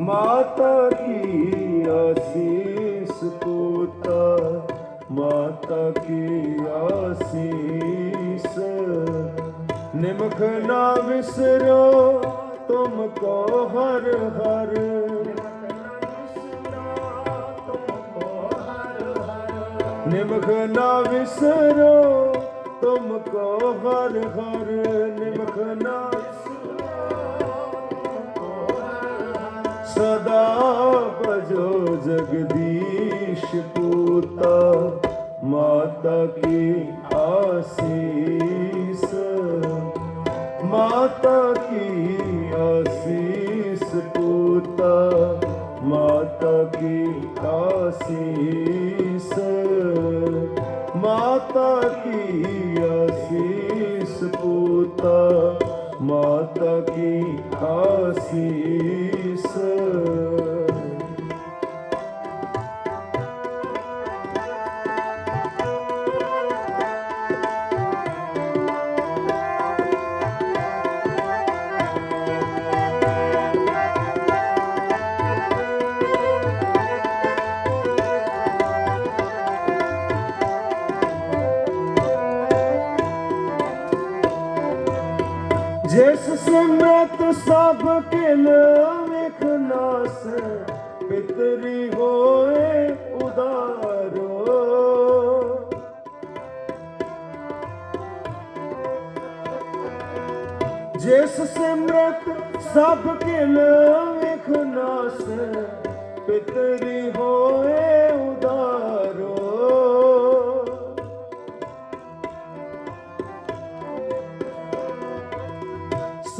ਮਾਤਾ ਕੀ ਆਸੀਸ ਪੋਤਾ? ਮਾਤਾ ਕੀ ਆਸੀਸ? ਨਿਮਖ ਨਾ ਵਿਸਰੋ, ਤੁਮ ਕੋ ਹਰ ਹਰ। ਨਿਮਖ ਨਾ ਵਿਸਰੋ, ਤੁਮ ਕੋ ਹਰ ਹਰ। ਨਿਮਖ ਨਾ ਵਿਸਰੋ जगदीश पूता, माता की आशीष। माता की आशीष पूता, माता की आशीष। माता की आशीष पूता, माता की आशीष। ਜਿਸ ਸਿਮਰਤ ਸਭ ਕਿਲ ਵੇਖਨਾਸ ਪਿਤਰੀ ਹੋਏ ਉਦਾਰੋ। ਜਿਸ ਸਿਮਰਤ ਸਭ ਕਿਲ ਵੇਖਨਾਸ ਪਿਤਰੀ ਹੋਏ ਉਦਾਰੋ।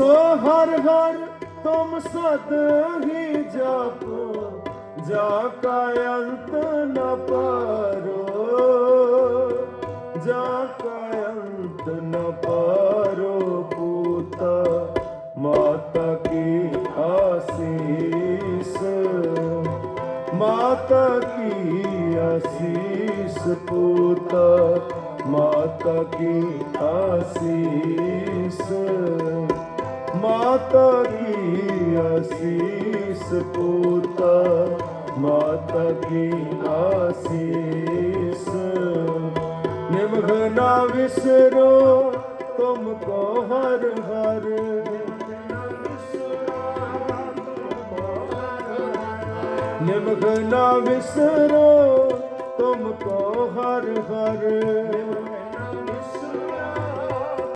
ਸੋ ਹਰ ਹਰ ਤੁਮ ਸਦ ਹੀ ਜਪੋ, ਜਾ ਕਾ ਅੰਤ ਨ ਪਾਰੋ, ਜਾ ਕਾ ਅੰਤ ਨ ਪਾਰੋ ਪੂਤਾ, ਮਾਤਾ ਕੀ ਆਸੀਸ, ਮਾਤਾ ਕੀ ਆਸੀਸ ਪੂਤਾ, ਮਾਤਾ ਕੀ ਆਸੀਸ। ਮਾਤਾ ਦੀ ਆਸੀਸ ਪੂਤਾ? ਮਾਤਾ ਦੀ ਆਸੀਸ ਨਿਮਘ ਨਾ ਵਿਸਰੋ, ਤੁਮ ਕੋ ਹਰ ਹਰ। ਨਿਮਘ ਨਾ ਵਿਸਰੋ